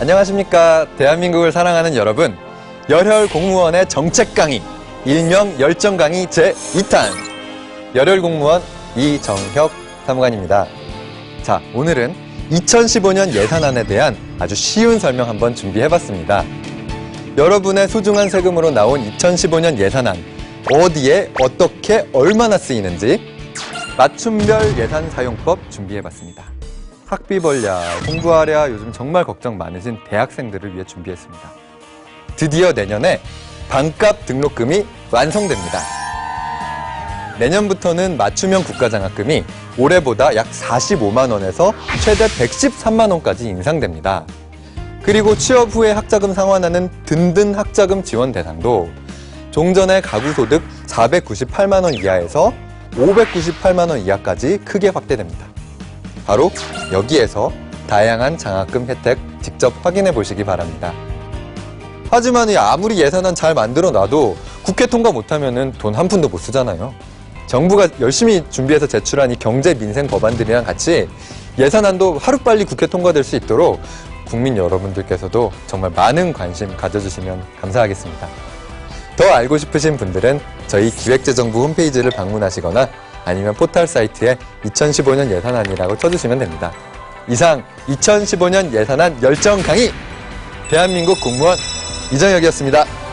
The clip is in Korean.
안녕하십니까. 대한민국을 사랑하는 여러분. 열혈 공무원의 정책 강의, 일명 열정 강의 제2탄. 열혈 공무원 이정혁 사무관입니다. 자, 오늘은 2015년 예산안에 대한 아주 쉬운 설명 한번 준비해봤습니다. 여러분의 소중한 세금으로 나온 2015년 예산안, 어디에 어떻게 얼마나 쓰이는지 맞춤별 예산 사용법 준비해봤습니다. 학비 벌랴, 공부하랴 요즘 정말 걱정 많으신 대학생들을 위해 준비했습니다. 드디어 내년에 반값 등록금이 완성됩니다. 내년부터는 맞춤형 국가장학금이 올해보다 약 45만 원에서 최대 113만 원까지 인상됩니다. 그리고 취업 후에 학자금 상환하는 든든 학자금 지원 대상도 종전의 가구 소득 498만 원 이하에서 598만 원 이하까지 크게 확대됩니다. 바로 여기에서 다양한 장학금 혜택 직접 확인해 보시기 바랍니다. 하지만 이 아무리 예산안 잘 만들어 놔도 국회 통과 못하면 돈 한 푼도 못 쓰잖아요. 정부가 열심히 준비해서 제출한 이 경제 민생 법안들이랑 같이 예산안도 하루빨리 국회 통과될 수 있도록 국민 여러분들께서도 정말 많은 관심 가져주시면 감사하겠습니다. 더 알고 싶으신 분들은 저희 기획재정부 홈페이지를 방문하시거나 아니면 포털 사이트에 2015년 예산안이라고 쳐주시면 됩니다. 이상 2015년 예산안 열정 강의 대한민국 공무원 이정혁이었습니다.